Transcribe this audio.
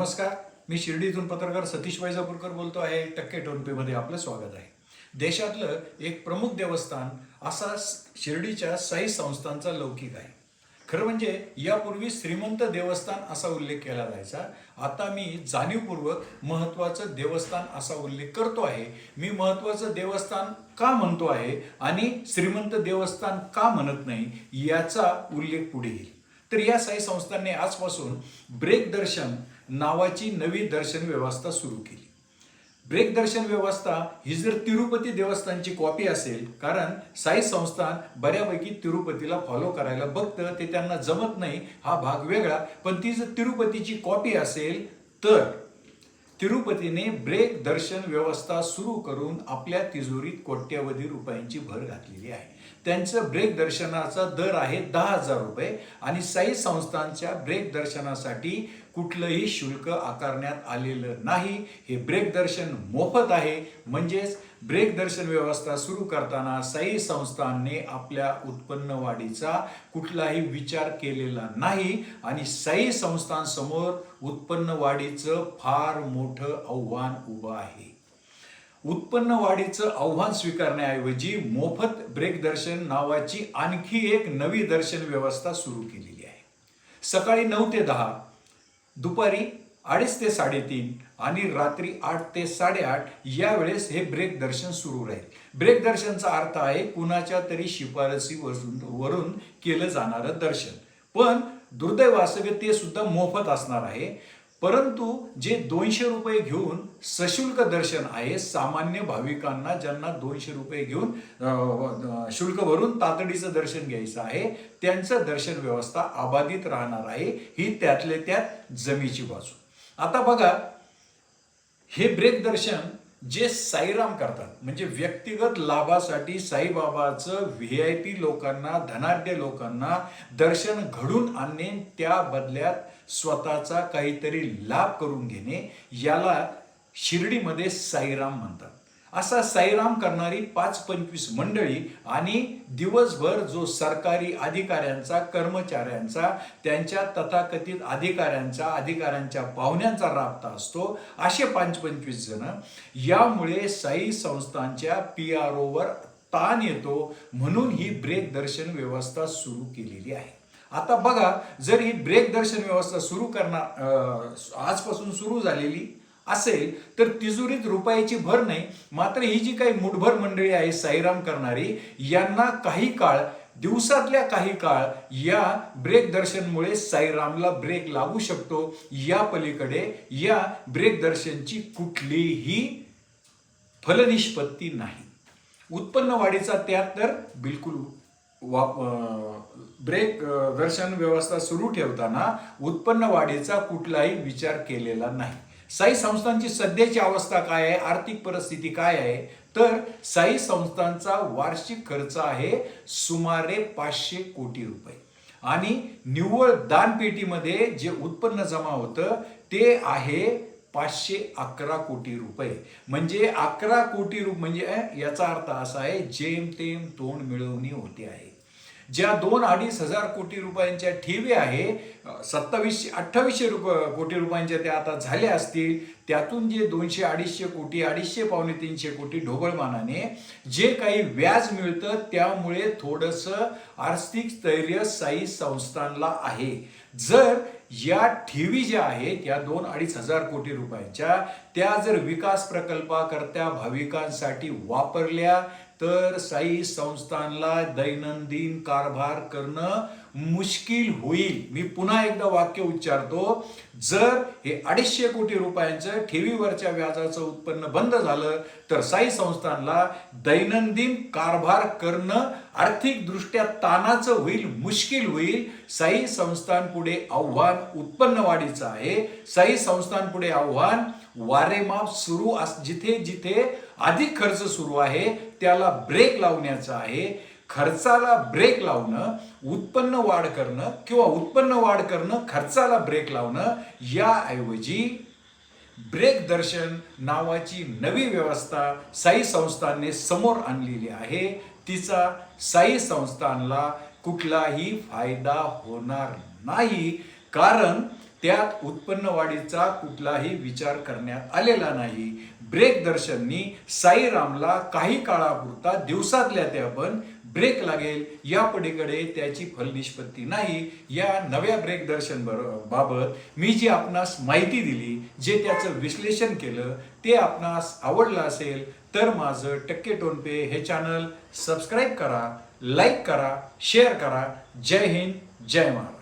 नमस्कार मी शिर्डीतून पत्रकार सतीश वैजापूरकर बोलतो आहे. टक्के टोनपेमध्ये आपलं स्वागत आहे. देशातलं एक प्रमुख देवस्थान असा शिर्डीच्या साई संस्थांचा लौकिक आहे. खरं म्हणजे यापूर्वी श्रीमंत देवस्थान असा उल्लेख केला जायचा. आता मी जाणीवपूर्वक महत्त्वाचं देवस्थान असा उल्लेख करतो आहे. मी महत्त्वाचं देवस्थान का म्हणतो आहे आणि श्रीमंत देवस्थान का म्हणत नाही याचा उल्लेख पुढे येईल. तर या साई संस्थांनी आजपासून ब्रेक दर्शन नावाची नवी दर्शन व्यवस्था सुरू केली. ब्रेक दर्शन व्यवस्था ही जर तिरुपती देवस्थानची कॉपी असेल कारण साई संस्थान बऱ्यापैकी तिरुपतीला फॉलो करायला बघतं ते त्यांना जमत नाही हा भाग वेगळा. पण ती जर तिरुपतीची कॉपी असेल तर तिरुपतीने ब्रेक दर्शन व्यवस्था सुरू करून आपल्या तिजोरीत कोट्यवधी रुपयांची भर घातलेली आहे. त्यांचं ब्रेक दर्शनाचा दर आहे दहा हजार रुपये आणि साई संस्थांच्या ब्रेक दर्शनासाठी कुठलंही शुल्क आकारण्यात आलेलं नाही. हे ब्रेक दर्शन मोफत आहे. म्हणजेच ब्रेक दर्शन व्यवस्था सुरू करताना साई संस्थांनी आपल्या उत्पन्न वाढीचा कुठलाही विचार केलेला नाही आणि साई संस्थांसमोर उत्पन्न वाढीचं फार मोठं आव्हान उभं आहे. उत्पन्न वाढीचं आव्हान स्वीकारण्याऐवजी मोफत ब्रेक दर्शन नावाची आणखी एक नवी दर्शन व्यवस्था सुरू केलेली आहे. सकाळी नऊ ते दहा दुपारी अडीच ते साडेतीन आणि रात्री आठ ते साडेआठ या वेळेस हे ब्रेक दर्शन सुरू राहील. ब्रेक दर्शनचा अर्थ आहे कुणाच्या तरी शिफारसी वरून वरून केलं जाणारं दर्शन. पण दुर्दैव ते सुद्धा मोफत असणार आहे. परंतु जे दोनशे रुपये घेऊन सशुल्क दर्शन आहे सामान्य भाविकांना ज्यांना दोनशे रुपये घेऊन शुल्क भरून तातडीचं दर्शन घ्यायचं आहे त्यांचं दर्शन व्यवस्था अबाधित राहणार आहे ही त्यातले त्यात जमीची बाजू. आता बघा हे ब्रेक दर्शन जे साईराम करतात म्हणजे व्यक्तिगत लाभासाठी साईबाबाचं व्ही आय पी लोकांना धनाढ्य लोकांना दर्शन घडून आणणे त्या बदल्यात स्वतःचा काहीतरी लाभ करून घेणे याला शिर्डीमध्ये साईराम म्हणतात. असा साईराम करणारी पाच पंचवीस मंडळी आणि दिवसभर जो सरकारी अधिकाऱ्यांचा कर्मचाऱ्यांचा त्यांच्या तथाकथित अधिकाऱ्यांचा अधिकाऱ्यांच्या पाहुण्यांचा राबता असतो असे पाच पंचवीस जण. यामुळे साई संस्थांच्या पी आर ओवर ताण येतो म्हणून ही ब्रेक दर्शन व्यवस्था सुरू केलेली आहे. आता बघा जर ही ब्रेक दर्शन व्यवस्था सुरू करणार आजपासून सुरू झालेली असेल तर तिजोरीत रुपयाची भर नाही. मात्र ही जी काही मुठभर मंडळी आहे साईराम करणारी यांना काही काळ दिवसातल्या काही काळ या ब्रेक दर्शनमुळे साईरामला ब्रेक लागू शकतो. या पलीकडे या ब्रेक दर्शनची कुठलीही फलनिष्पत्ती नाही. उत्पन्न वाढीचा त्यात तर बिलकुल वाप ब्रेक दर्शन व्यवस्था सुरू ठेवताना उत्पन्न वाढीचा कुठलाही विचार केलेला नाही. साई संस्थांची सध्याची अवस्था काय आहे? आर्थिक परिस्थिती काय आहे? तर साई संस्थांचा वार्षिक खर्च आहे सुमारे पाचशे कोटी रुपये. आणि निव्वळ दानपेटीमध्ये जे उत्पन्न जमा होतं ते आहे पाचशे अकरा कोटी रुपये. म्हणजे अकरा कोटी रुपये म्हणजे याचा अर्थ असा आहे जेमतेम तोंड मिळवणी होते आहे. ज्या दोन अडीच हजार कोटी रुपयांच्या ठेवी आहे सत्तावीसशे अठ्ठावीसशे रुप कोटी रुपयांच्या त्या आता झाल्या असतील त्यातून जे दोनशे अडीचशे कोटी अडीचशे पावणे तीनशे कोटी ढोबळमानाने जे काही व्याज मिळतं त्यामुळे थोडंसं आर्थिक स्थैर्य साई संस्थानला आहे. जर या ठेवी ज्या आहेत या दोन अडीच हजार कोटी रुपयांच्या त्या जर विकास प्रकल्पाकरता भाविकांसाठी वापरल्या तर साई संस्थानला दैनंदिन कारभार करणं मुश्किल होईल. मी पुन्हा एकदा वाक्य उच्चारतो. जर हे अडीचशे कोटी रुपयांचं ठेवीवरच्या व्याजाचं उत्पन्न बंद झालं तर साई संस्थानला दैनंदिन कारभार करणं आर्थिकदृष्ट्या तानाचं होईल मुश्किल होईल. साई संस्थान पुढे आव्हान उत्पन्न वाढीचं आहे. साई संस्थान पुढे आव्हान वारेमाप सुरू अस जिथे जिथे अधिक खर्च सुरू आहे त्याला ब्रेक लावण्याचा आहे. खर्चाला ब्रेक लावणं उत्पन्न वाढ करणं किंवा उत्पन्न वाढ करणं खर्चाला ब्रेक लावणं याऐवजी ब्रेक दर्शन नावाची नवी व्यवस्था साई संस्थानने समोर आणलेली आहे. तिचा साई संस्थानला कुठलाही फायदा होणार नाही. कारण त्यात उत्पन्न वाढीचा कुठलाही विचार करण्यात आलेला नाही. ब्रेक दर्शननी साईरामला काही काळापुरता दिवसातल्या त्या पण ब्रेक लागेल. या पलीकडे त्याची फलनिष्पत्ती नाही. या नव्या ब्रेक दर्शन बाबत मी जी आपणास माहिती दिली जे त्याचं विश्लेषण केलं ते आपणास आवडलं असेल तर माझं टक्के टोनपे हे चॅनल सबस्क्राईब करा लाईक करा शेअर करा. जय हिंद जय महाराज